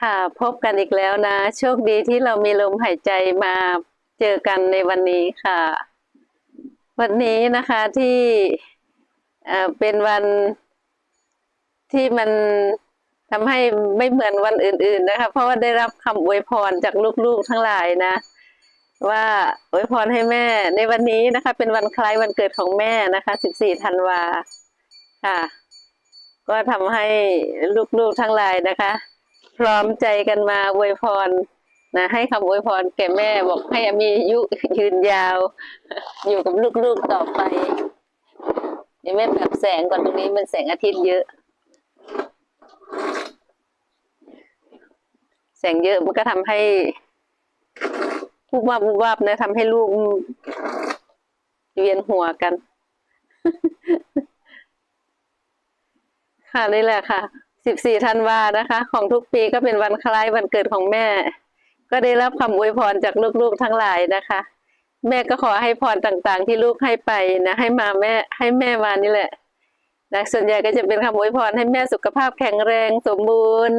ค่ะพบกันอีกแล้วนะ โชคดีที่เรามีลมหายใจมาเจอกันในวันนี้ค่ะ วันนี้นะคะที่เอ่เป็นวันที่มันทำให้ไม่เหมือนวันอื่น ๆ นะคะ เพราะว่าได้รับคำอวยพรจากลูกๆทั้งหลายนะ ว่าอวยพรให้แม่ในวันนี้นะคะ เป็นวันคล้ายวันเกิดของแม่นะคะ 14 ธันวาค่ะ ก็ทำให้ลูกๆทั้งหลายนะคะ พร้อมใจกันมาอวยพรนะให้คำอวยพรแก่แม่บอกให้มีอายุยืนยาว อยู่กับลูกๆต่อไป เดี๋ยวแม่ปรับแสงก่อนตรงนี้มันแสงอาทิตย์เยอะ แสงเยอะมันก็ทำให้วูบวาบวูบวาบนะทำให้ลูกเวียนหัวกัน ค่ะนี่แหละค่ะ 14ธันวานะคะ ของทุกปีก็เป็นวันคล้ายวันเกิดของแม่ ก็ได้รับคำอวยพรจากลูกๆทั้งหลายนะคะ แม่ก็ขอให้พรต่างๆ ที่ลูกให้ไปนะ ให้มาแม่ให้แม่มานี่แหละนะส่วนใหญ่ก็จะเป็นคำอวยพรให้แม่สุขภาพแข็งแรงสมบูรณ์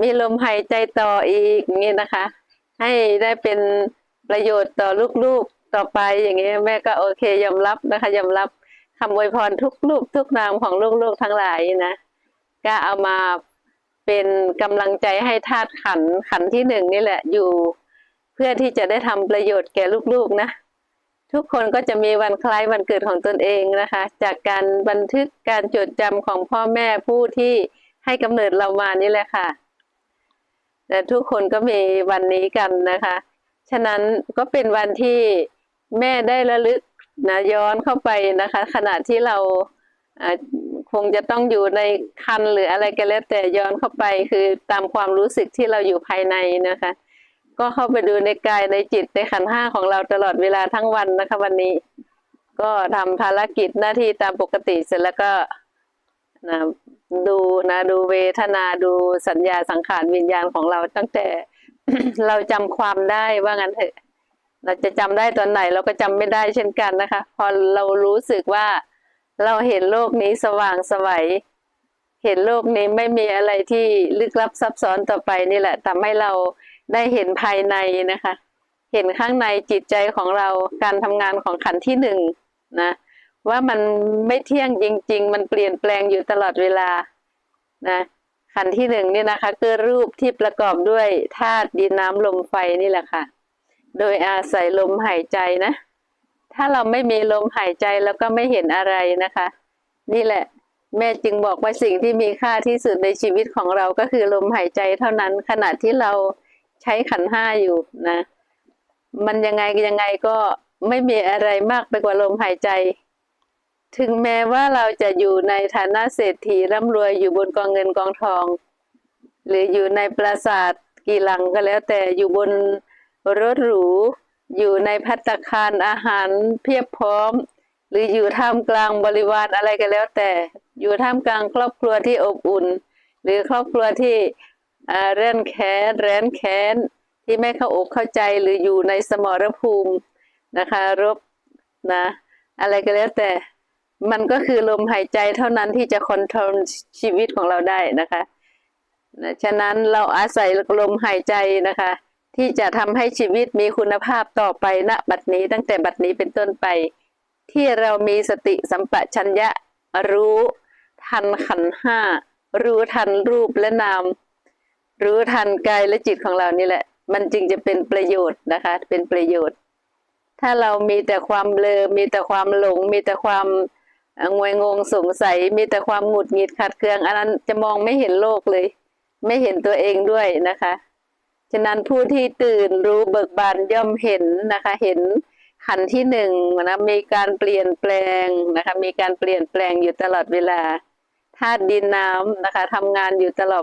มีลมหายใจต่ออีกอย่างนี้นะคะ ให้ได้เป็นประโยชน์ต่อลูกๆต่อไปอย่างนี้แม่ก็โอเคยอมรับนะคะยอมรับคำอวยพรทุกรูปทุกนามของลูกๆทั้งหลายนะ ก็เอามาเป็นกำลังใจให้ธาตุขันขันที่หนึ่งนี่แหละอยู่เพื่อที่จะได้ทำประโยชน์แก่ลูกๆนะ ทุกคนก็จะมีวันคล้ายวันเกิดของตนเองนะคะ จากการบันทึกการจดจำของพ่อแม่ผู้ที่ให้กำเนิดเรามานี่แหละค่ะแต่ทุกคนก็มีวันนี้กันนะคะ ฉะนั้นก็เป็นวันที่แม่ได้ระลึกนะย้อนเข้าไปนะคะ ขณะที่เรา คงจะต้องอยู่ในคันหรืออะไรก็แล้วแต่ย้อนเข้าไปคือตามความรู้สึกที่เราอยู่ภายในนะคะ ก็เข้าไปดูในกายในจิตในขันห้าของเราตลอดเวลาทั้งวันนะคะ วันนี้ ก็ทำภารกิจหน้าที่ตามปกติเสร็จแล้วก็นะดูนะดูเวทนาดูสัญญาสังขารวิญญาณของเราตั้งแต่เราจำความได้ว่างั้นเถอะเราจะจำได้ตอนไหนเราก็จำไม่ได้เช่นกันนะคะ พอเรารู้สึกว่า เราเห็นโลกนี้สว่างสวัยเห็นโลกนี้ไม่มีอะไรที่ลึกลับซับซ้อนต่อไปนี่แหละทำให้เราได้เห็นภายในนะคะ เห็นข้างในจิตใจของเราการทำงานของขันที่หนึ่งนะว่ามันไม่เที่ยงจริง ๆ มันเปลี่ยนแปลงอยู่ตลอดเวลานะขันที่หนึ่งนี่นะคะคือรูปที่ประกอบด้วยธาตุดินน้ำลมไฟนี่แหละค่ะ โดยอาศัยลมหายใจนะ ถ้าเราไม่มีลมหายใจแล้วก็ไม่เห็นอะไรนะคะ นี่แหละ แม่จึงบอกว่าสิ่งที่มีค่าที่สุดในชีวิตของเราก็คือลมหายใจเท่านั้นขณะที่เราใช้ขันห้าอยู่นะ มันยังไงยังไงก็ไม่มีอะไรมากไปกว่าลมหายใจ ถึงแม้ว่าเราจะอยู่ในฐานะเศรษฐีร่ำรวยอยู่บนกองเงินกองทอง หรืออยู่ในปราสาทกี่หลังก็แล้วแต่อยู่บนรถหรู อยู่ในพัตตคารอาหารเพียบพร้อม หรืออยู่ท่ามกลางบริวารอะไรก็แล้วแต่ อยู่ท่ามกลางครอบครัวที่อบอุ่น หรือครอบครัวที่อ่าเร่นแค้นแร้นแค้นที่ไม่เข้าอกเข้าใจหรืออยู่ในสมรภูมินะคะ รบนะ อะไรก็แล้วแต่ มันก็คือลมหายใจเท่านั้นที่จะคอนโทรลชีวิตของเราได้นะคะนะฉะนั้นเราอาศัยลมหายใจนะคะ ที่จะทำให้ชีวิตมีคุณภาพต่อไปณบัดนี้ตั้งแต่บัดนี้เป็นต้นไป ที่เรามีสติสัมปชัญญะรู้ ทันขันห้า รู้ทันรูปและนาม รู้ทันกายและจิตของเรานี่แหละ มันจึงจะเป็นประโยชน์นะคะ เป็นประโยชน์ ถ้าเรามีแต่ความเบลอมีแต่ความหลง มีแต่ความงวยงงสงสัย มีแต่ความหงุดหงิดขัดเคืองอันนั้นจะมองไม่เห็นโลกเลย ไม่เห็นตัวเองด้วยนะคะ ฉะนั้นผู้ที่ตื่นรู้เบิกบานย่อมเห็นนะคะ เห็นขันที่หนึ่งนะมีการเปลี่ยนแปลงนะคะ มีการเปลี่ยนแปลงอยู่ตลอดเวลาธาตุดินน้ำนะคะทำงานอยู่ตลอด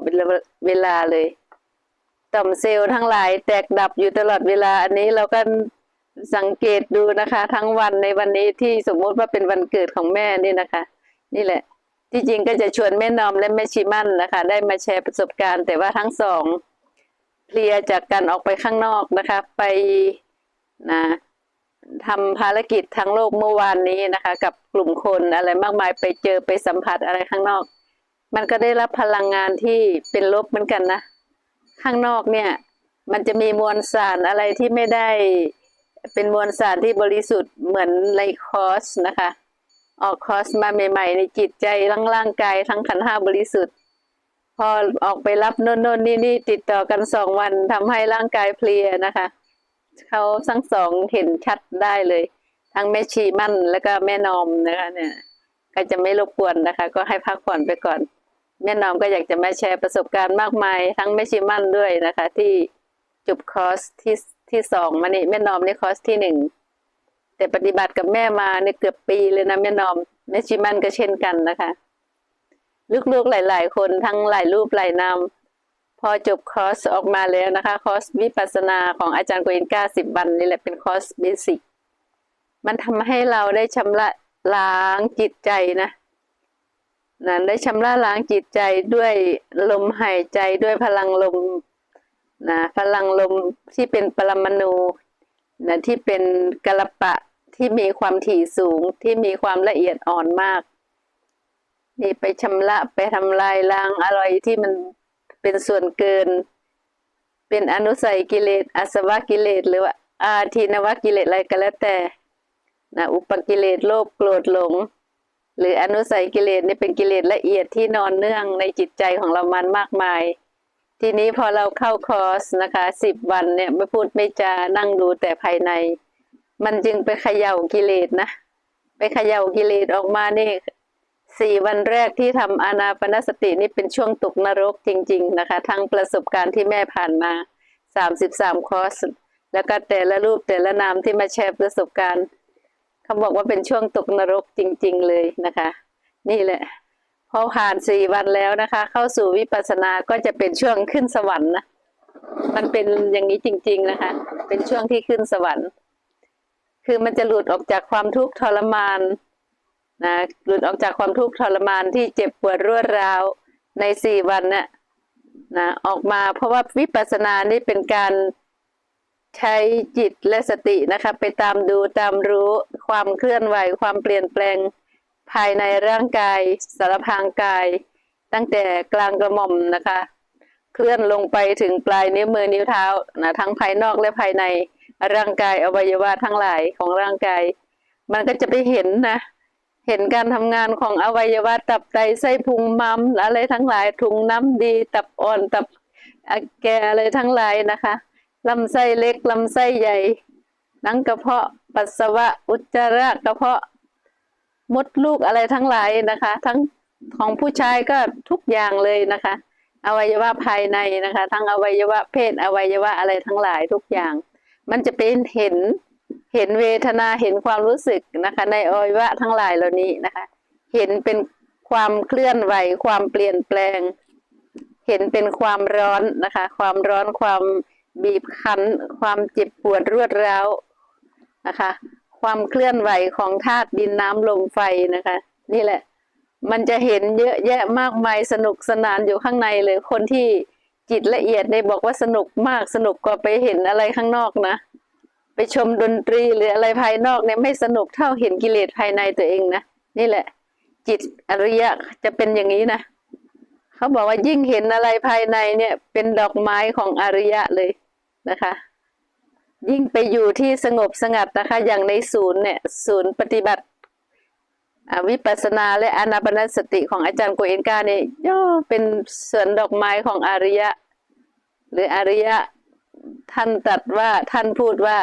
เวลาเลย ต่อมเซลล์ทั้งหลายแตกดับอยู่ตลอดเวลา อันนี้เราก็สังเกตดูนะคะ ทั้งวันในวันนี้ที่สมมุติว่าเป็นวันเกิดของแม่นี่นะคะ นี่แหละ ที่จริงก็จะชวนแม่นอมและแม่ชิมั่นนะคะ ได้มาแชร์ประสบการณ์ แต่ว่าทั้งสอง เพลียจากการออกไปข้างนอกนะคะ ไปนะทำภารกิจทั้งโลกเมื่อวานนี้นะคะ กับกลุ่มคนอะไรมากมายไปเจอไปสัมผัสอะไรข้างนอก มันก็ได้รับพลังงานที่เป็นลบเหมือนกันนะ ข้างนอกเนี่ย มันจะมีมวลสารอะไรที่ไม่ได้เป็นมวลสารที่บริสุทธิ์เหมือนในคอร์สนะคะ ออกคอร์สมาใหม่ๆ ในจิตใจทั้งร่างกายทั้งขันห้าบริสุทธิ์ พอออกไปรับโน่นโน่นนี่นี่ติดต่อกันสองวันทำให้ร่างกายเพลียนะคะเขาทั้งสองเห็นชัดได้เลย ทั้งแม่ชีมั่นแล้วก็แม่นอมนะคะเนี่ยก็จะไม่รบกวนนะคะ ก็ให้พักผ่อนไปก่อน แม่นอมก็อยากจะมาแชร์ประสบการณ์มากมาย ทั้งแม่ชีมั่นด้วยนะคะ ที่จบคอร์สที่ที่สองมานี่แม่นอมในคอร์สที่หนึ่งแต่ปฏิบัติกับแม่มาเนี่ยเกือบปีเลยนะแม่นอมแม่ชีมั่นก็เช่นกันนะคะ ลูกๆหลาย ๆ คนทั้งหลายรูปหลายนามพอจบคอร์สออกมาแล้วนะคะ คอร์สวิปัสสนาของอาจารย์โกอินก้าสิบวันนี่แหละเป็นคอร์สเบสิกมันทำให้เราได้ชำระล้างจิตใจนะนะได้ชำระล้างจิตใจด้วยลมหายใจด้วยพลังลมนะพลังลมที่เป็นปรมาณูนะที่เป็นกลปะที่มีความถี่สูงที่มีความละเอียดอ่อนมาก นี่ไปชำระไปทำลายล้างอะไรที่มันเป็นส่วนเกิน เป็นอนุสัยกิเลสอาสวะกิเลสหรือว่าอาทีนวกิเลสอะไรก็แล้วแต่นะอุปกิเลสโลภโกรธหลง หรืออนุสัยกิเลสนี่เป็นกิเลสละเอียดที่นอนเนื่องในจิตใจของเรามันมากมาย ทีนี้พอเราเข้าคอร์สนะคะสิบวันเนี่ยไม่พูดไม่จานั่งดูแต่ภายใน มันจึงไปเขย่ากิเลสนะไปเขย่ากิเลสออกมานี่ สี่วันแรกที่ทำอานาปนสตินี่เป็นช่วงตกนรกจริง ๆ นะคะ ทั้งประสบการณ์ที่แม่ผ่านมาสามสิบสามคอร์สแล้วก็แต่ละรูปแต่ละนามที่มาแชร์ประสบการณ์เขาบอกว่าเป็นช่วงตกนรกจริง ๆ เลยนะคะ นี่แหละพอผ่านสี่วันแล้วนะคะ เข้าสู่วิปัสสนาก็จะเป็นช่วงขึ้นสวรรค์นะมันเป็นอย่างนี้จริง ๆนะคะ เป็นช่วงที่ขึ้นสวรรค์ คือมันจะหลุดออกจากความทุกข์ทรมาน นะหลุดออกจากความทุกข์ทรมานที่เจ็บปวดรวดร้าวในสี่วันน่ะนะออกมาเพราะว่าวิปัสสนานี่เป็นการใช้จิตและสตินะคะ ไปตามดูตามรู้ความเคลื่อนไหวความเปลี่ยนแปลงภายในร่างกายสารพางกาย ตั้งแต่กลางกระหม่อมนะคะ เคลื่อนลงไปถึงปลายนิ้วมือนิ้วเท้านะทั้งภายนอกและภายในร่างกายอวัยวะทั้งหลายของร่างกาย มันก็จะไปเห็นนะ เห็นการทำงานของอวัยวะตับไตไส้พุงม้ามอะไรทั้งหลายถุงน้ำดี ตับอ่อนตับแกอะไรทั้งหลายนะคะลำไส้เล็กลำไส้ใหญ่หนังกระเพาะปัสสาวะอุจจาระกระเพาะมดลูกอะไรทั้งหลายนะคะ ทั้งของผู้ชายก็ทุกอย่างเลยนะคะ อวัยวะภายในนะคะ ทั้งอวัยวะเพศอวัยวะอะไรทั้งหลายทุกอย่าง มันจะเป็นเห็น เห็นเวทนาเห็นความรู้สึกนะคะ ในอวัยวะทั้งหลายเหล่านี้นะคะ เห็นเป็นความเคลื่อนไหวความเปลี่ยนแปลง เห็นเป็นความร้อนนะคะ ความร้อนความบีบคั้น ความเจ็บปวดรวดร้าวนะคะ ความเคลื่อนไหวของธาตุดินน้ำลมไฟนะคะ นี่แหละ มันจะเห็นเยอะแยะมากมายสนุกสนานอยู่ข้างในเลยคนที่จิตละเอียดเนี่ยบอกว่าสนุกมากสนุกกว่าไปเห็นอะไรข้างนอกนะ ไปชมดนตรีหรืออะไรภายนอกเนี่ยไม่สนุกเท่าเห็นกิเลสภายในตัวเองนะนี่แหละ จิตอริยะจะเป็นอย่างนี้นะเขาบอกว่ายิ่งเห็นอะไรภายในเนี่ย เป็นดอกไม้ของอริยะเลยนะคะ ยิ่งไปอยู่ที่สงบสงัดนะคะ อย่างในศูนย์เนี่ย ศูนย์ปฏิบัติวิปัสสนาและอนาปนสติของอาจารย์โกเอนกาเนี่ยย่อเป็นสวนดอกไม้ของอริยะ หรืออริยะท่านตรัดว่าท่านพูดว่า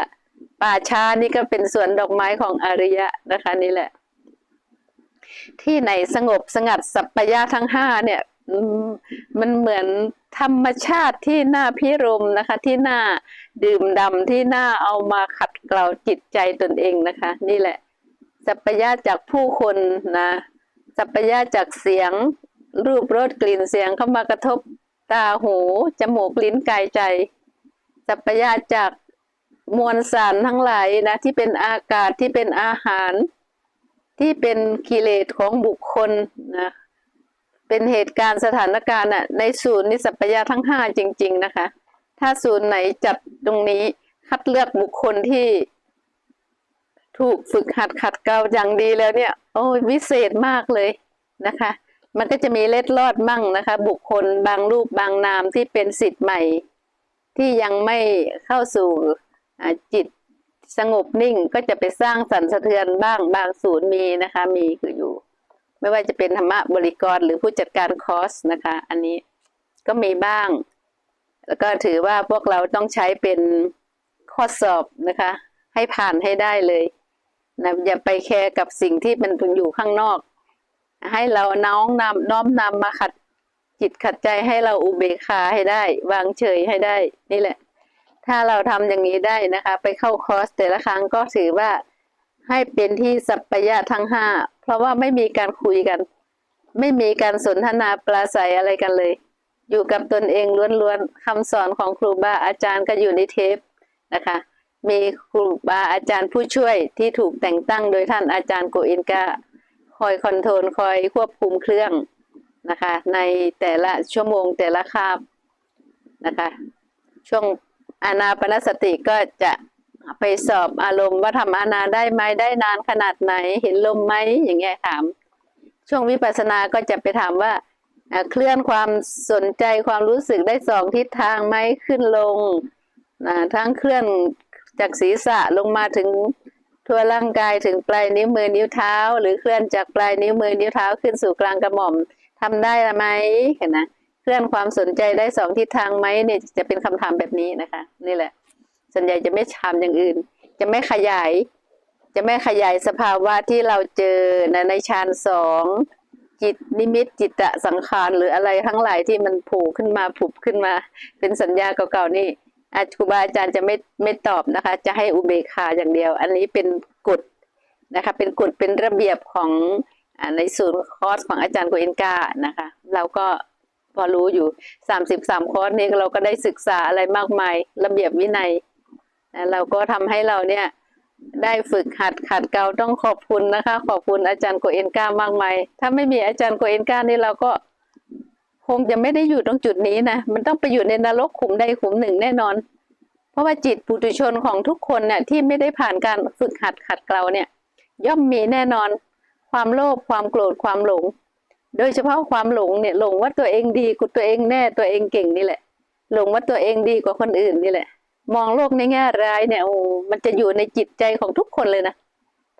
ป่าช้านี่ก็เป็นสวนดอกไม้ของอริยะนะคะนี่แหละ ที่ไหนสงบสงัดสัพพยะทั้งห้าเนี่ยมันเหมือนธรรมชาติที่น่าพิรมนะคะ ที่น่าดื่มดำที่น่าเอามาขัดเกลาจิตใจตนเองนะคะ นี่แหละ สัพยะจากผู้คนนะสัพยะจากเสียง รูปรสกลิ่นเสียงเข้ามากระทบตาหูจมูกลิ้นกายใจสัพพยะจาก มวลสารทั้งหลายนะ ที่เป็นอากาศที่เป็นอาหาร ที่เป็นกิเลสของบุคคลนะเป็นเหตุการณ์สถานการณ์น่ะในศูนย์นิสัพยะทั้งห้าจริง ๆนะคะ ถ้าศูนย์ไหนจัดตรงนี้คัดเลือกบุคคลที่ ถูกฝึกหัดขัดเกลาอย่างดีแล้วเนี่ย โอ้ยวิเศษมากเลยนะคะ มันก็จะมีเล็ดลอดมั่งนะคะ บุคคลบางรูปบางนามที่เป็นสิทธิ์ใหม่ ที่ยังไม่เข้าสู่ จิตสงบนิ่งก็จะไปสร้างสั่นสะเทือนบ้างบางศูนย์มีนะคะ มีคืออยู่ ไม่ว่าจะเป็นธรรมะบริกรหรือผู้จัดการคอร์สนะคะ อันนี้ก็มีบ้าง แล้วก็ถือว่าพวกเราต้องใช้เป็นข้อสอบนะคะ ให้ผ่านให้ได้เลยนะอย่าไปแคร์กับสิ่งที่มันอยู่ข้างนอก ให้เราน้อมนำน้อมนำมาขัดจิตขัดใจให้เราอุเบกขาให้ได้ วางเฉยให้ได้ นี่แหละ ถ้าเราทำอย่างนี้ได้นะคะ ไปเข้าคอร์สแต่ละครั้งก็ถือว่าให้เป็นที่สัพพยะทั้งห้าเพราะว่าไม่มีการคุยกัน ไม่มีการสนทนาปราศัยอะไรกันเลย อยู่กับตนเองล้วนๆคำสอนของครูบาอาจารย์ก็อยู่ในเทปนะคะ มีครูบาอาจารย์ผู้ช่วยที่ถูกแต่งตั้งโดยท่านอาจารย์โกเอนกาคอยคอนโทรลคอยควบคุมเครื่องนะคะ ในแต่ละชั่วโมงแต่ละคาบนะคะ ช่วง อานาปนสติก็จะไปสอบอารมณ์ว่าทำอานาได้ไหมได้นานขนาดไหน เห็นลมไหมอย่างเงี้ยถาม ช่วงวิปัสสนาก็จะไปถามว่าเคลื่อนความสนใจความรู้สึกได้สองทิศทางไหมขึ้นลงนะทั้งเคลื่อนจากศีรษะลงมาถึงทั่วร่างกายถึงปลายนิ้วมือนิ้วเท้า หรือเคลื่อนจากปลายนิ้วมือนิ้วเท้าขึ้นสู่กลางกระหม่อมทำได้ไหมเห็นนะ เคลื่อนความสนใจได้สองทิศทางไหมเนี่ยจะเป็นคำถามแบบนี้นะคะ นี่แหละ ส่วนใหญ่จะไม่ถามอย่างอื่น จะไม่ขยาย จะไม่ขยายสภาวะที่เราเจอนะในฌานสองจิตนิมิตจิตตสังขารหรืออะไรทั้งหลายที่มันผล่ขึ้นมาผุบขึ้นมา เป็นสัญญาเก่าๆนี่อาครูบาอาจารย์จะไม่ไม่ตอบนะคะ จะให้อุเบกขาอย่างเดียว อันนี้เป็นกฎนะคะ เป็นกฎเป็นระเบียบของอในศูนย์คอร์สของอาจารย์โกเอนกานะคะ เราก็ พอรู้อยู่สามสิบสามคอร์สนี้เราก็ได้ศึกษาอะไรมากมาย ระเบียบวินัยนะเราก็ทำให้เราเนี่ยได้ฝึกหัดขัดเกลาต้องขอบคุณนะคะ ขอบคุณอาจารย์โกเอนก้ามากมายถ้าไม่มีอาจารย์โกเอนก้านี่เราก็คงจะไม่ได้อยู่ตรงจุดนี้นะมันต้องไปอยู่ในนรกขุมใดขุมหนึ่งแน่นอน เพราะว่าจิตปุถุชนของทุกคนเนี่ยที่ไม่ได้ผ่านการฝึกหัดขัดเกลาเนี่ย ย่อมมีแน่นอน ความโลภความโกรธความหลง โดยเฉพาะความหลงเนี่ยหลงว่าตัวเองดีกูตัวเองแน่ตัวเองเก่งนี่แหละ หลงว่าตัวเองดีกว่าคนอื่นนี่แหละ มองโลกในแง่ร้ายเนี่ยโอ้มันจะอยู่ในจิตใจของทุกคนเลยนะ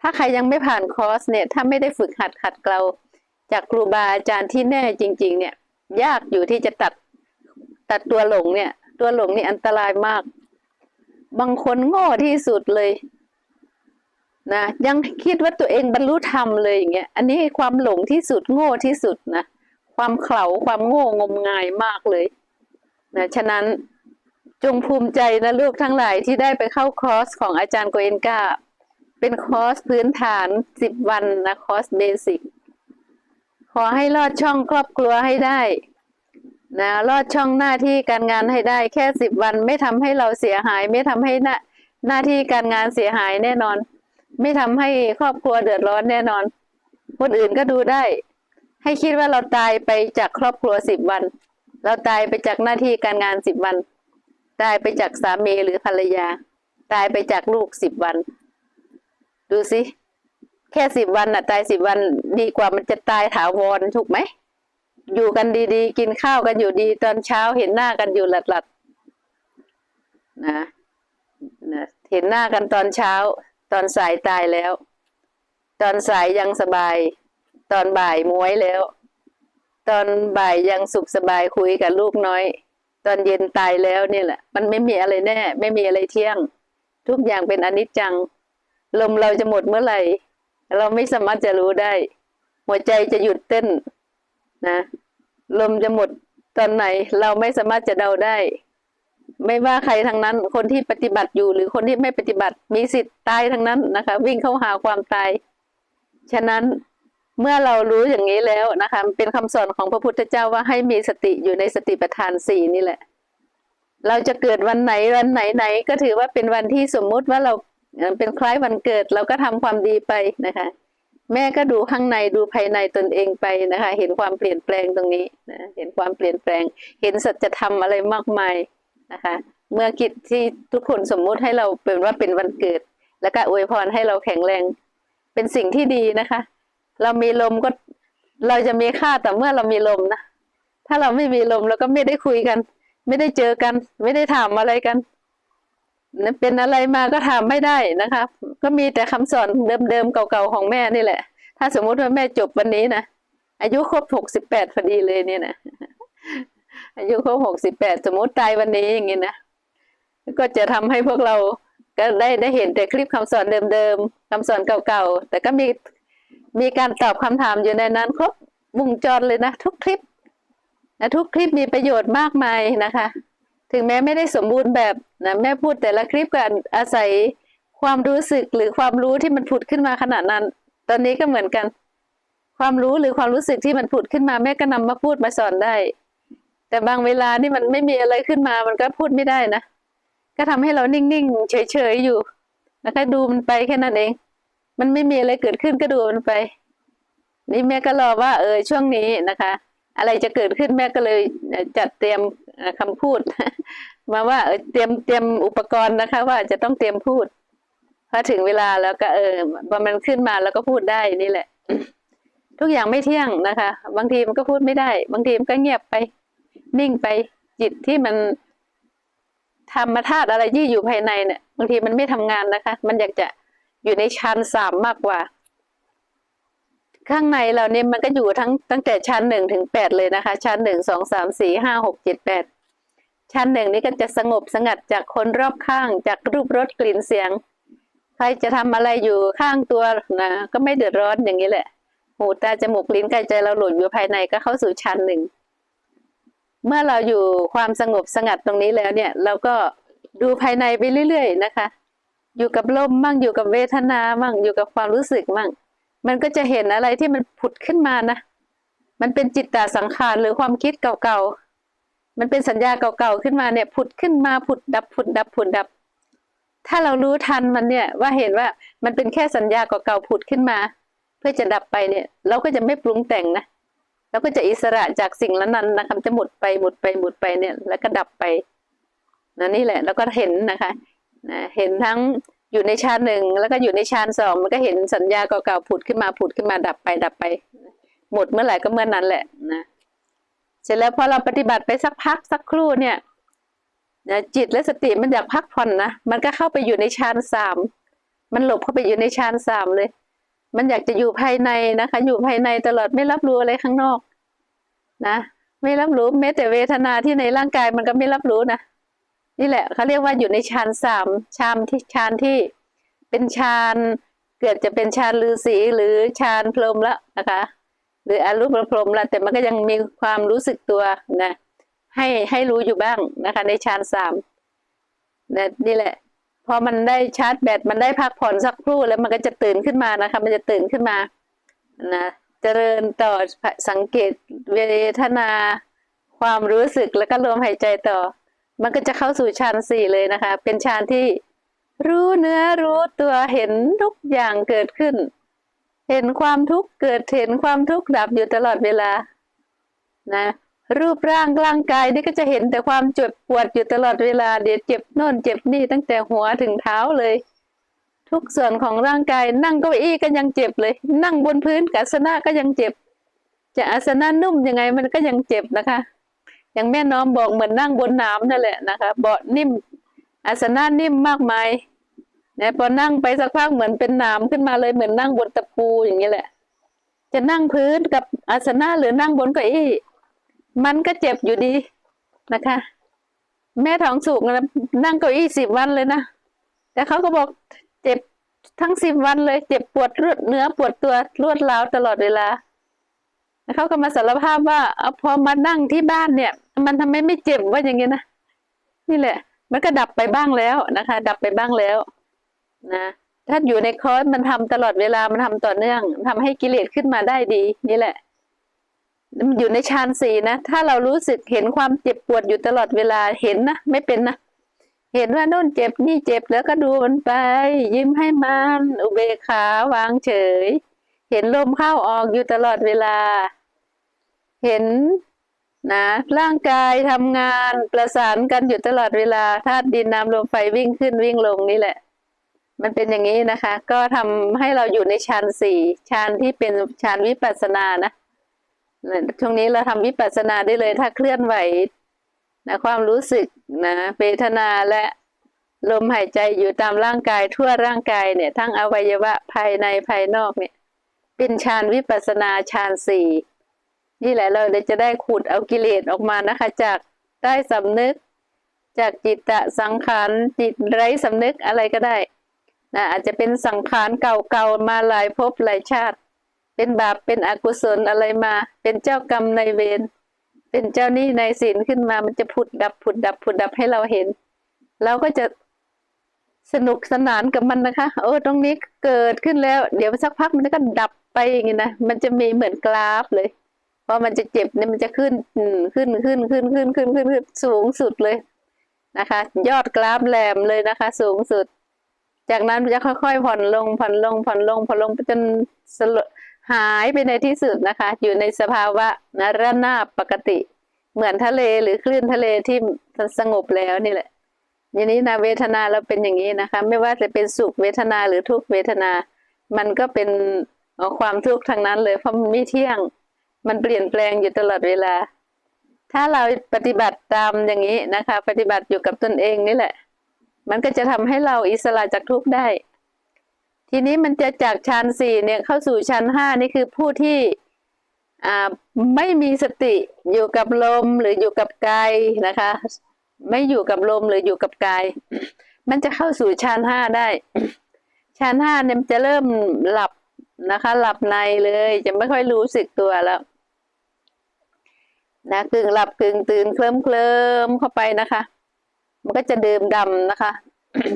ถ้าใครยังไม่ผ่านคอร์สเนี่ยถ้าไม่ได้ฝึกหัดขัดเกลาจากครูบาอาจารย์ที่แน่จริง ๆ เนี่ย ยากอยู่ที่จะตัดตัดตัวหลงเนี่ย ตัวหลงนี่อันตรายมาก บางคนโง่ที่สุดเลย นะยังคิดว่าตัวเองบรรลุธรรมเลยอย่างเงี้ย อันนี้ความหลงที่สุดโง่ที่สุดนะความเขลาความโง่งมงายมากเลยนะฉะนั้นจงภูมิใจนะลูกทั้งหลายที่ได้ไปเข้าคอร์สของอาจารย์โกเอนกาเป็นคอร์สพื้นฐานสิบวันนะคอร์สเบสิกขอให้รอดช่องครอบครัวให้ได้นะรอดช่องหน้าที่การงานให้ได้แค่สิบวัน ไม่ทำให้เราเสียหาย ไม่ทำให้หน้าหน้าที่การงานเสียหายแน่นอน ไม่ทำให้ครอบครัวเดือดร้อนแน่นอน คนอื่นก็ดูได้ ให้คิดว่าเราตายไปจากครอบครัวสิบวัน เราตายไปจากหน้าที่การงานสิบวัน ตายไปจากสามีหรือภรรยา ตายไปจากลูกสิบวัน ดูสิ แค่สิบวันน่ะ ตายสิบวันดีกว่ามันจะตายถาวรถูกไหม อยู่กันดีๆ กินข้าวกันอยู่ดี ตอนเช้าเห็นหน้ากันอยู่หลัดๆนะนะเห็นหน้ากันตอนเช้า ตอนสายตายแล้ว ตอนสายยังสบาย ตอนบ่ายม้วยแล้ว ตอนบ่ายยังสุขสบายคุยกับลูกน้อย ตอนเย็นตายแล้วเนี่ยแหละ มันไม่มีอะไรแน่ ไม่มีอะไรเที่ยง ทุกอย่างเป็นอนิจจัง ลมเราจะหมดเมื่อไหร่ เราไม่สามารถจะรู้ได้ หัวใจจะหยุดเต้นนะ ลมจะหมดตอนไหนเราไม่สามารถจะเดาได้ ไม่ว่าใครทั้งนั้น คนที่ปฏิบัติอยู่หรือคนที่ไม่ปฏิบัติมีสิทธิ์ตายทั้งนั้นนะคะ วิ่งเข้าหาความตาย ฉะนั้นเมื่อเรารู้อย่างนี้แล้วนะคะ เป็นคำสอนของพระพุทธเจ้าว่าให้มีสติอยู่ในสติปัฏฐานสี่นี่แหละ เราจะเกิดวันไหนวันไหนไหน ก็ถือว่าเป็นวันที่สมมุติว่าเราเป็นคล้ายวันเกิดเราก็ทำความดีไปนะคะ แม่ก็ดูข้างในดูภายในตนเองไปนะคะ เห็นความเปลี่ยนแปลงตรงนี้นะเห็นความเปลี่ยนแปลง เห็นสัจธรรมอะไรมากมาย นะคะ เมื่อคิดที่ทุกคนสมมุติให้เราเป็นว่าเป็นวันเกิด แล้วก็อวยพรให้เราแข็งแรง เป็นสิ่งที่ดีนะคะ เรามีลมก็เราจะมีค่าแต่เมื่อเรามีลมนะถ้าเราไม่มีลมเราก็ไม่ได้คุยกัน ไม่ได้เจอกัน ไม่ได้ถามอะไรกันเป็นอะไรมาก็ถามไม่ได้นะครับก็มีแต่คำสอนเดิมๆเก่าๆของแม่นี่แหละ ถ้าสมมุติว่าแม่จบวันนี้นะอายุครบหกสิบแปดพอดีเลยเนี่ยนะ อายุครบหกสิบแปดสมมติตายวันนี้อย่างงี้นะก็จะทำให้พวกเราก็ได้ได้เห็นแต่คลิปคำสอนเดิมๆคำสอนเก่าๆแต่ก็มีมีการตอบคำถามอยู่ในนั้นครบวงจรเลยนะ ทุกคลิปนะทุกคลิปมีประโยชน์มากมายนะคะ ถึงแม้ไม่ได้สมบูรณ์แบบนะแม่พูดแต่ละคลิปก็อาศัยความรู้สึกหรือความรู้ที่มันผุดขึ้นมาขนาดนั้น ตอนนี้ก็เหมือนกัน ความรู้หรือความรู้สึกที่มันผุดขึ้นมาแม่ก็นำมาพูดมาสอนได้ แต่บางเวลานี่มันไม่มีอะไรขึ้นมามันก็พูดไม่ได้นะ ก็ทำให้เรานิ่งๆเฉยๆอยู่ แล้วก็ดูมันไปแค่นั้นเอง มันไม่มีอะไรเกิดขึ้นก็ดูมันไป นี่แม่ก็รอว่า เออช่วงนี้นะคะ อะไรจะเกิดขึ้นแม่ก็เลยจัดเตรียมคำพูด มาว่าเออเตรียมเตรียมอุปกรณ์นะคะ ว่าจะต้องเตรียมพูดพอถึงเวลาแล้วก็เออพอมันขึ้นมาแล้วก็พูดได้นี่แหละ ทุกอย่างไม่เที่ยงนะคะ บางทีมันก็พูดไม่ได้ บางทีมันก็เงียบไป นิ่งไปจิตที่มันธรรมธาตุอะไรที่อยู่ภายในเนี่ยบางทีมันไม่ทำงานนะคะ มันอยากจะอยู่ในชั้นสามมากกว่า ข้างในเราเนี่ยมันก็อยู่ทั้งตั้งแต่ชั้นหนึ่งถึงแปดเลยนะคะ ชั้นหนึ่งสองสามสี่ห้าหกเจ็ดแปดชั้นหนึ่งนี่ก็จะสงบสงัดจากคนรอบข้างจากรูปรสกลิ่นเสียง ใครจะทำอะไรอยู่ข้างตัวนะก็ไม่เดือดร้อนอย่างนี้แหละ หูตาจมูกลิ้นกายใจเราหลุดอยู่ภายในก็เข้าสู่ชั้นหนึ่ง เมื่อเราอยู่ความสงบสงัดตรงนี้แล้วเนี่ย เราก็ดูภายในไปเรื่อยๆนะคะ อยู่กับลมมั่งอยู่กับเวทนามั่งอยู่กับความรู้สึกมั่ง มันก็จะเห็นอะไรที่มันผุดขึ้นมานะ มันเป็นจิตตสังขารหรือความคิดเก่าๆ มันเป็นสัญญาเก่าๆขึ้นมาเนี่ย ผุดขึ้นมาผุดดับผุดดับผุดดับ ถ้าเรารู้ทันมันเนี่ยว่าเห็นว่ามันเป็นแค่สัญญาเก่าๆผุดขึ้นมา เพื่อจะดับไปเนี่ย เราก็จะไม่ปรุงแต่งนะ เราก็จะอิสระจากสิ่งละนั้นนะคะจะหมดไปหมดไปหมดไปเนี่ย แล้วก็ดับไปนะนี่แหละ แล้วก็เห็นนะคะนะเห็นทั้งอยู่ในชาติหนึ่งแล้วก็อยู่ในชาติสองมันก็เห็นสัญญาเก่าๆผุดขึ้นมาผุดขึ้นมาดับไปดับไป หมดเมื่อไหร่ก็เมื่อนั้นแหละนะเสร็จแล้วพอเราปฏิบัติไปสักพักสักครู่เนี่ยนะจิตและสติมันอยากพักผ่อนนะมันก็เข้าไปอยู่ในฌานสามมันหลบเข้าไปอยู่ในฌานสามเลย มันอยากจะอยู่ภายในนะคะ อยู่ภายในตลอดไม่รับรู้อะไรข้างนอก นะไม่รับรู้แม้แต่เวทนาที่ในร่างกายมันก็ไม่รับรู้นะนี่แหละเขาเรียกว่าอยู่ในฌานสามฌานที่ฌานที่เป็นฌานเกิดจะเป็นฌานฤาษีหรือฌานพรหมละนะคะ หรืออรูปพรหมละแต่มันก็ยังมีความรู้สึกตัวนะให้ให้รู้อยู่บ้างนะคะ ในฌานสามนะนี่แหละ พอมันได้ชาร์จแบตมันได้พักผ่อนสักครู่แล้วมันก็จะตื่นขึ้นมานะคะ มันจะตื่นขึ้นมานะเจริญต่อสังเกตเวทนาความรู้สึกแล้วก็ลมหายใจต่อ มันก็จะเข้าสู่ฌานสี่เลยนะคะ เป็นฌานที่รู้เนื้อรู้ตัวเห็นทุกอย่างเกิดขึ้น เห็นความทุกข์เกิดเห็นความทุกข์ดับอยู่ตลอดเวลานะ รูปร่างร่างกายนี่ก็จะเห็นแต่ความเจ็บปวดอยู่ตลอดเวลาเดี๋ยวเจ็บโน่นเจ็บนี่ตั้งแต่หัวถึงเท้าเลย ทุกส่วนของร่างกายนั่งเก้าอี้ก็ยังเจ็บเลย นั่งบนพื้นกัสนะก็ยังเจ็บ จะอาสนะนุ่มยังไงมันก็ยังเจ็บนะคะ อย่างแม่น้อมบอกเหมือนนั่งบนน้ำนั่นแหละนะคะ เบาะนิ่ม อาสนะนิ่มมากมายนะพอนั่งไปสักพักเหมือนเป็นน้ำขึ้นมาเลยเหมือนนั่งบนตะปูอย่างนี้แหละ จะนั่งพื้นกับอาสนะหรือนั่งบนเก้าอี้ มันก็เจ็บอยู่ดีนะคะ แม่ท้องสุกนะนั่งเก้าอี้สิบวันเลยนะ แต่เขาก็บอกเจ็บทั้งสิบวันเลย เจ็บปวดรวดเนื้อปวดตัวรวดร้าวตลอดเวลาเขาก็มาสารภาพว่าเอาพอมานั่งที่บ้านเนี่ย มันทำไมไม่เจ็บว่าอย่างเงี้ยนะนี่แหละ มันก็ดับไปบ้างแล้วนะคะ ดับไปบ้างแล้วนะถ้าอยู่ในคอร์สมันทำตลอดเวลามันทำต่อเนื่องทำให้กิเลสขึ้นมาได้ดี นี่แหละ อยู่ในฌานสี่นะ ถ้าเรารู้สึกเห็นความเจ็บปวดอยู่ตลอดเวลาเห็นนะไม่เป็นนะเห็นว่าโน่นเจ็บนี่เจ็บแล้วก็ดูมันไป ยิ้มให้มันอุเบกขาวางเฉย เห็นลมเข้าออกอยู่ตลอดเวลา เห็นนะร่างกายทำงานประสานกันอยู่ตลอดเวลาธาตุดินน้ำลมไฟวิ่งขึ้นวิ่งลงนี่แหละ มันเป็นอย่างนี้นะคะ ก็ทำให้เราอยู่ในฌานสี่ฌานที่เป็นฌานวิปัสสนานะ ช่วงนี้เราทำวิปัสสนาได้เลยถ้าเคลื่อนไหวนะความรู้สึกนะเวทนาและลมหายใจอยู่ตามร่างกายทั่วร่างกายเนี่ย ทั้งอวัยวะภายในภายนอกเนี่ย เป็นฌานวิปัสสนาฌานสี่นี่แหละเราจะได้ขุดเอากิเลสออกมานะคะ จากใต้สำนึก จากจิตตะสังขารจิตไร้สำนึกอะไรก็ได้นะอาจจะเป็นสังขารเก่าๆมาหลายภพหลายชาติ เป็นบาปเป็นอกุศลอะไรมา เป็นเจ้ากรรมในเวรเป็นเจ้าหนี้ในายสินขึ้นมามันจะผุดดับผุดดับผุดดับให้เราเห็นเราก็จะสนุกสนานกับมันนะคะโอ้ตรงนี้เกิดขึ้นแล้ว เดี๋ยวสักพักมันก็ดับไปอย่างนี้นะมันจะมีเหมือนกราฟเลยพอมันจะเจ็บเนี่ยมันจะขึ้นขึ้นขึ้นขึ้นขึ้นขึ้นขึ้นขึ้นสูงสุดเลยนะคะ ยอดกราฟแหลมเลยนะคะ สูงสุด จากนั้นมันจะค่อยๆผ่อนลงผ่อนลงผ่อนลงผ่อนลงไปจนสลด หายไปในที่สุดนะคะ อยู่ในสภาวะนะระนาบปกติ เหมือนทะเลหรือคลื่นทะเลที่สงบแล้วนี่แหละอย่างนี้นะเวทนาเราเป็นอย่างนี้นะคะ ไม่ว่าจะเป็นสุขเวทนาหรือทุกเวทนา มันก็เป็นความทุกข์ทางนั้นเลยเพราะมันไม่เที่ยง มันเปลี่ยนแปลงอยู่ตลอดเวลา ถ้าเราปฏิบัติตามอย่างนี้นะคะ ปฏิบัติอยู่กับตนเองนี่แหละ มันก็จะทำให้เราอิสระจากทุกข์ได้ ทีนี้มันจะจากฌานสี่เนี่ยเข้าสู่ฌานห้านี่คือผู้ที่ไม่มีสติอยู่กับลมหรืออยู่กับกายนะคะ ไม่อยู่กับลมหรืออยู่กับกาย มันจะเข้าสู่ฌานห้าได้ฌานห้าเนี่ยมันจะเริ่มหลับนะคะ หลับในเลยจะไม่ค่อยรู้สึกตัวแล้วนะกึ่งหลับกึ่งตื่นเคลิ้มเคลิมเข้าไปนะคะ มันก็จะดื่มดำนะคะ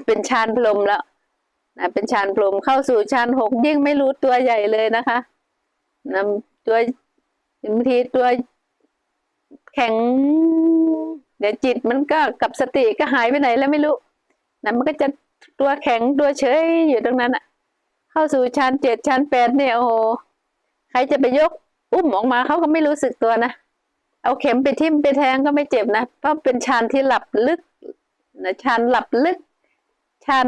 เป็นฌานพรหมแล้ว นะเป็นฌานพรมเข้าสู่ฌานหกยิ่งไม่รู้ตัวใหญ่เลยนะคะนะตัวบางทีตัวแข็ง เดี๋ยวจิตมันก็กับสติก็หายไปไหนแล้วไม่รู้นะมันก็จะตัวแข็งตัวเฉยอยู่ตรงนั้นอะเข้าสู่ฌานเจ็ดฌานแปดเนี่ยโอ้โหใครจะไปยกอุ้มออกมาเขาก็ไม่รู้สึกตัวนะเอาเข็มไปทิ่มไปแทงก็ไม่เจ็บนะเพราะเป็นฌานที่หลับลึกนะฌานหลับลึกฌาน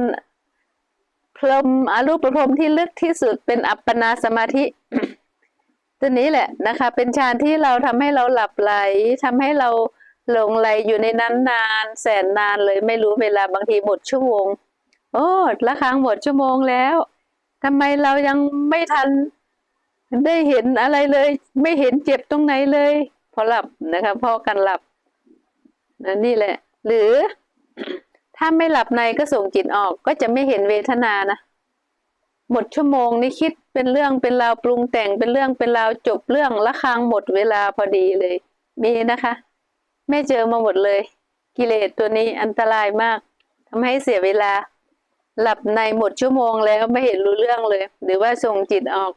พรมอรูปประพรมที่ลึกที่สุดเป็นอัปปนาสมาธิตัวนี้แหละนะคะ เป็นฌานที่เราทำให้เราหลับไหลทำให้เราหลงไหลอยู่ในนั้นนานแสนนานเลยไม่รู้เวลาบางทีหมดชั่วโมง โอ้ละครั้งหมดชั่วโมงแล้วทำไมเรายังไม่ทันได้เห็นอะไรเลย ไม่เห็นเจ็บตรงไหนเลยพราะหลับนะคะพราะการหลับนะนี่แหละ หรือ ถ้าไม่หลับในก็ส่งจิตออกก็จะไม่เห็นเวทนานะหมดชั่วโมงนี่คิดเป็นเรื่องเป็นราวปรุงแต่งเป็นเรื่องเป็นราวจบเรื่องละครั้งหมดเวลาพอดีเลย มีนะคะแม่เจอมาหมดเลย กิเลสตัวนี้อันตรายมากทำให้เสียเวลา หลับในหมดชั่วโมงแล้วไม่เห็นรู้เรื่องเลย หรือว่าส่งจิตออก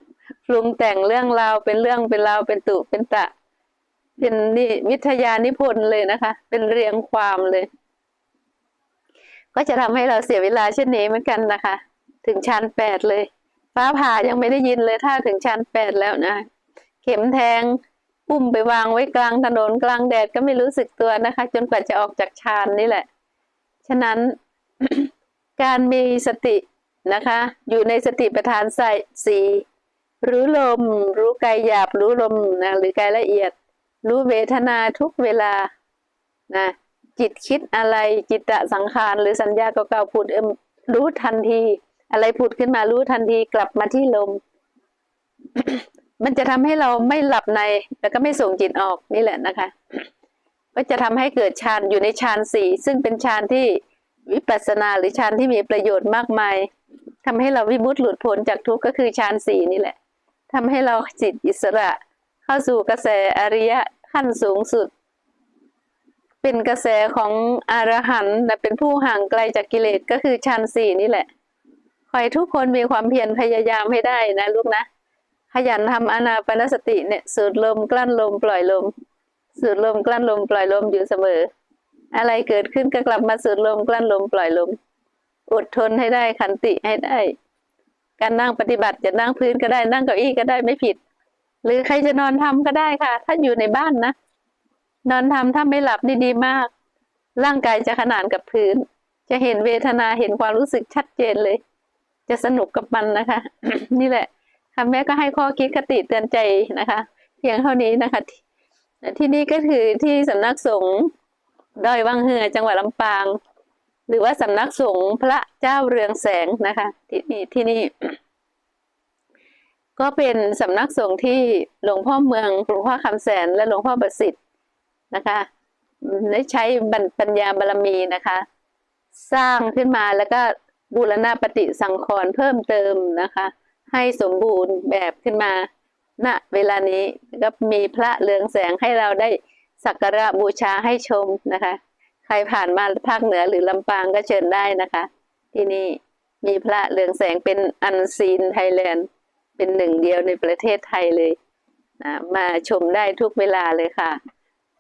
ปรุงแต่งเรื่องราวเป็นเรื่องเป็นราวเป็นตุเป็นตะ เป็นนี่วิทยานิพนธ์เลยนะคะ เป็นเรียงความเลย ก็จะทำให้เราเสียเวลาเช่นนี้เหมือนกันนะคะ ถึงชั้นแปดเลย ฟ้าผ่ายังไม่ได้ยินเลยถ้าถึงชั้นแปดแล้วนะ เข็มแทงปุ่มไปวางไว้กลางถนนกลางแดดก็ไม่รู้สึกตัวนะคะ จนกว่าจะออกจากฌานนี่แหละ ฉะนั้นการมีสตินะคะ อยู่ในสติปัฏฐานใส่สีรู้ลม รู้กายหยาบ รู้ลมนะหรือกายละเอียด รู้เวทนาทุกเวลานะ จิตคิดอะไรจิตตะสังขารหรือสัญญาเก่าๆพูดเอิมรู้ทันที อะไรพูดขึ้นมารู้ทันทีกลับมาที่ลม มันจะทำให้เราไม่หลับในแล้วก็ไม่ส่งจิตออกนี่แหละนะคะ ก็จะทำให้เกิดฌานอยู่ในฌานสี่ซึ่งเป็นฌานที่วิปัสสนาหรือฌานที่มีประโยชน์มากมายทำให้เราวิมุตติหลุดพ้นจากทุกข์ก็คือฌานสี่นี่แหละทำให้เราจิตอิสระ เข้าสู่กระแสอริยะขั้นสูงสุด เป็นกระแสของอรหันต์และเป็นผู้ห่างไกลจากกิเลสก็คือฌานสี่นี่แหละขอให้ทุกคนมีความเพียรพยายามให้ได้นะลูกนะ ขยันทำอนาปนสติเนี่ยสูดลมกลั้นลมปล่อยลม สูดลมกลั้นลมปล่อยลมอยู่เสมอ อะไรเกิดขึ้นก็กลับมาสูดลมกลั้นลมปล่อยลม อดทนให้ได้ขันติให้ได้ การนั่งปฏิบัติจะนั่งพื้นก็ได้นั่งเก้าอี้ก็ได้ไม่ผิด หรือใครจะนอนทำก็ได้ค่ะ ถ้าอยู่ในบ้านนะ นอนทำถ้าไม่หลับนี่ดีมาก ร่างกายจะขนานกับพื้น จะเห็นเวทนาเห็นความรู้สึกชัดเจนเลย จะสนุกกับมันนะคะ นี่แหละค่ะแม่ก็ให้ข้อคิดคติเตือนใจนะคะ เพียงเท่านี้นะคะที่ที่นี่ก็คือที่สำนักสงฆ์ดอยวังเหือจังหวัดลำปาง หรือว่าสำนักสงฆ์พระเจ้าเรืองแสงนะคะที่นี่ที่นี่ ก็เป็นสำนักสงฆ์ที่หลวงพ่อเมืองหลวงพ่อคำแสนและหลวงพ่อประสิทธิ์ นะคะได้ใช้บรรปัญญาบารมีนะคะ สร้างขึ้นมาแล้วก็บูรณะปฏิสังขรณ์เพิ่มเติมนะคะ ให้สมบูรณ์แบบขึ้นมาณเวลานี้ก็มีพระเรืองแสงให้เราได้สักการะบูชาให้ชมนะคะ ใครผ่านมาภาคเหนือหรือลำปางก็เชิญได้นะคะ ที่นี่มีพระเรืองแสงเป็นอันซีนไทยแลนด์เป็นหนึ่งเดียวในประเทศไทยเลยนะมาชมได้ทุกเวลาเลยค่ะ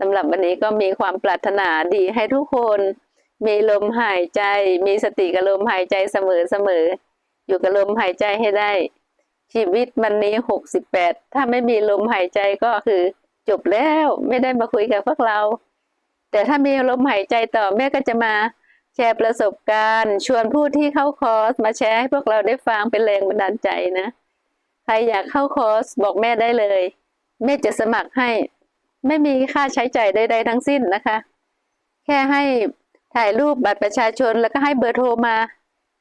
สำหรับวันนี้ก็มีความปรารถนาดีให้ทุกคนมีลมหายใจ มีสติกับลมหายใจเสมอเสมอ อยู่กับลมหายใจให้ได้ ชีวิตวันนี้หกสิบแปดถ้าไม่มีลมหายใจก็คือจบแล้วไม่ได้มาคุยกับพวกเรา แต่ถ้ามีลมหายใจต่อแม่ก็จะมาแชร์ประสบการณ์ ชวนผู้ที่เข้าคอร์สมาแชร์ให้พวกเราได้ฟังเป็นแรงบันดาลใจนะ ใครอยากเข้าคอร์สบอกแม่ได้เลย แม่จะสมัครให้ ไม่มีค่าใช้จ่ายใด ๆ ทั้งสิ้นนะคะ แค่ให้ถ่ายรูปบัตรประชาชนแล้วก็ให้เบอร์โทรมา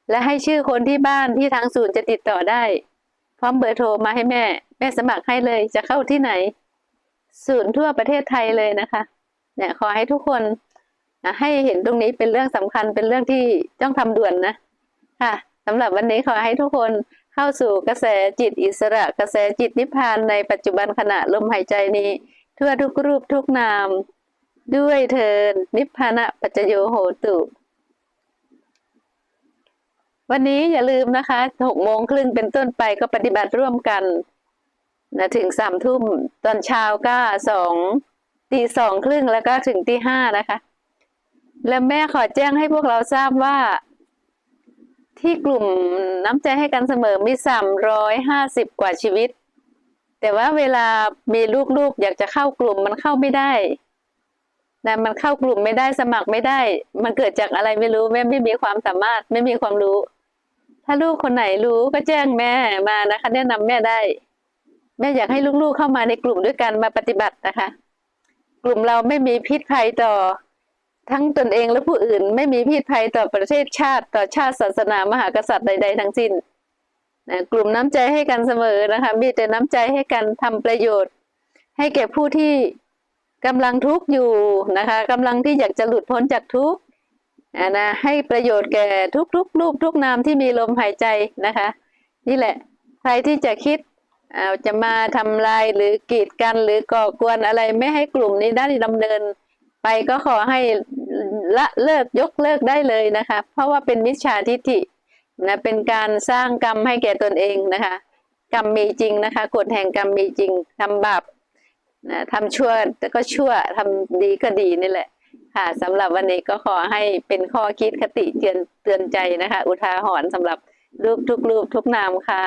และให้ชื่อคนที่บ้านที่ทางศูนย์จะติดต่อได้ พร้อมเบอร์โทรมาให้แม่ แม่สมัครให้เลยจะเข้าที่ไหน ศูนย์ทั่วประเทศไทยเลยนะคะเนี่ยขอให้ทุกคนนะให้เห็นตรงนี้เป็นเรื่องสำคัญเป็นเรื่องที่ต้องทำด่วนนะค่ะสำหรับวันนี้ขอให้ทุกคนเข้าสู่กระแสจิตอิสระ กระแสจิตนิพพานในปัจจุบันขณะลมหายใจนี้ ทั่วทุกรูปทุกนาม ด้วยเทินนิพพานะปัจโยโหตุ วันนี้อย่าลืมนะคะหกโมงครึ่งเป็นต้นไปก็ปฏิบัติร่วมกันนะถึงสามทุ่มตอนเช้าก็สองตีสองครึ่งแล้วก็ถึงตีห้านะคะ แล้วแม่ขอแจ้งให้พวกเราทราบว่า ที่กลุ่มน้ำใจให้กันเสมอมีสามร้อยห้าสิบกว่าชีวิต แต่ว่าเวลามีลูกๆ อยากจะเข้ากลุ่มมันเข้าไม่ได้นะมันเข้ากลุ่มไม่ได้สมัครไม่ได้ มันเกิดจากอะไรไม่รู้แม่ไม่มีความสามารถไม่มีความรู้ ถ้าลูกคนไหนรู้ก็แจ้งแม่มานะคะ แนะนำแม่ได้ แม่อยากให้ลูกๆเข้ามาในกลุ่มด้วยกันมาปฏิบัตินะคะ กลุ่มเราไม่มีพิษภัยต่อ ทั้งตนเองและผู้อื่น ไม่มีพิษภัยต่อประเทศชาติ ต่อชาติศาสนามหากษัตริย์ใด ๆ ทั้งสิ้น นะกลุ่มน้ำใจให้กันเสมอนะคะ มีแต่น้ำใจให้กันทำประโยชน์ ให้แก่ผู้ที่กำลังทุกข์อยู่นะคะกำลังที่อยากจะหลุดพ้นจากทุกข์นะให้ประโยชน์แก่ทุกๆรูปทุกนามที่มีลมหายใจนะคะ นี่แหละ ใครที่จะคิดอาจะมาทำลายหรือกีดกันหรือก่อกวนอะไรไม่ให้กลุ่มนี้ได้ดำเนิน ไปก็ขอให้ละเลิกยกเลิกได้เลยนะคะ เพราะว่าเป็นมิจฉาทิฏฐิ นะเป็นการสร้างกรรมให้แก่ตนเองนะคะ กรรมมีจริงนะคะกฎแห่งกรรมมีจริงทำบาปนะทำชั่วก็ชั่วทำดีก็ดีนี่แหละ ค่ะสำหรับวันนี้ก็ขอให้เป็นข้อคิดคติเตือนเตือนใจนะคะ อุทาหรณ์สำหรับรูปทุกรูปทุกนามค่ะ